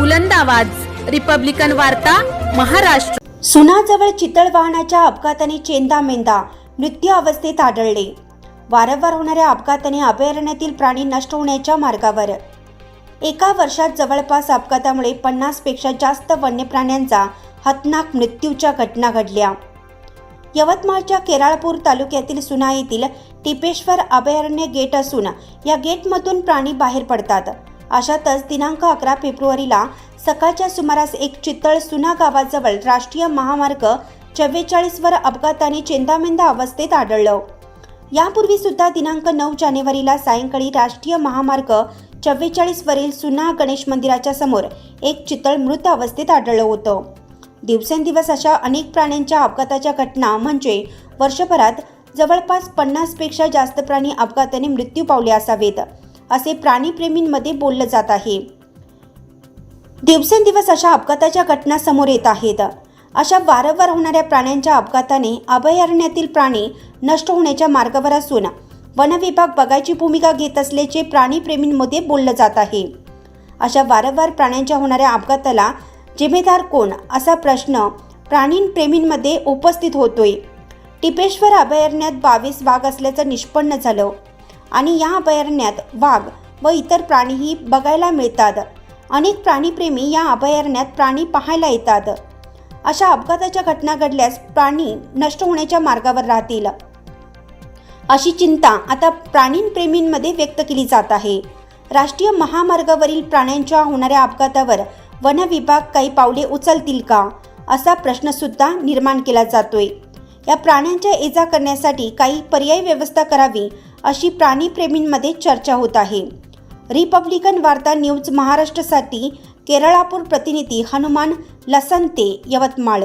बुलंद आवाज. रिपब्लिकन वार्ता महाराष्ट्र. सुनाजवळ चितळ वाहनाच्या अपघाताने चेंदा मेंदा. मृत्यू अवस्थेत आढळले. वारंवार होणाऱ्या अपघाताने अभयारण्यातील प्राणी नष्ट होण्याच्या मार्गावर. एका वर्षात जवळपास अपघातामुळे पन्नासपेक्षा जास्त वन्य प्राण्यांचा हतनाक मृत्यूच्या घटना घडल्या. यवतमाळच्या केराळपूर तालुक्यातील सुना येथील टिपेश्वर अभयारण्य गेट असून या गेटमधून प्राणी बाहेर पडतात. अशातच दिनांक अकरा फेब्रुवारीला सकाळच्या सुमारास एक चितळ सुना गावाजवळ राष्ट्रीय महामार्ग चव्वेचाळीसवर अपघाताने चेंदामेंदा अवस्थेत आढळलं. यापूर्वी सुद्धा दिनांक नऊ जानेवारीला सायंकाळी राष्ट्रीय महामार्ग चव्वेचाळीसवरील सुना गणेश मंदिराच्या समोर एक चितळ मृत अवस्थेत आढळलं होतं. दिवसेंदिवस अशा अनेक प्राण्यांच्या अपघाताच्या घटना म्हणजे वर्षभरात जवळपास पन्नासपेक्षा जास्त प्राणी अपघाताने मृत्यू पावले असावेत. असे प्राणीप्रेमींमध्ये बोललं जात आहे. दिवसेंदिवस अशा अपघाताच्या घटना समोर येत आहेत. अशा वारंवार होणाऱ्या प्राण्यांच्या अपघाताने अभयारण्यातील प्राणी नष्ट होण्याच्या मार्गावर असून वनविभाग बघायची भूमिका घेत असल्याचे प्राणीप्रेमींमध्ये बोललं जात आहे. अशा वारंवार प्राण्यांच्या होणाऱ्या अपघाताला जिम्मेदार कोण असा प्रश्न प्राणीप्रेमींमध्ये उपस्थित होतोय. टिपेश्वर अभयारण्यात बावीस वाघ असल्याचं निष्पन्न झालं. आणि या अभयारण्यात वाघ व इतर प्राणीही बघायला मिळतात. अनेक प्राणीप्रेमी या अभयारण्यात प्राणी पाहायला येतात. अशा अपघाताच्या घटना घडल्यास प्राणी नष्ट होण्याच्या मार्गावर राहतील. अशी चिंता आता प्राणीप्रेमींमध्ये व्यक्त केली जात आहे. राष्ट्रीय महामार्गावरील प्राण्यांच्या होणाऱ्या अपघातावर वन विभाग काही पावले उचलतील का? असा प्रश्नसुद्धा निर्माण केला जातोय. या प्राण्यांच्या इजा करण्यासाठी काही पर्यायी व्यवस्था करावी अशी प्राणीप्रेमींमध्ये चर्चा होत आहे. रिपब्लिकन वार्ता न्यूज महाराष्ट्रासाठी केरळापूर प्रतिनिधी हनुमान लसंते यवतमाळ.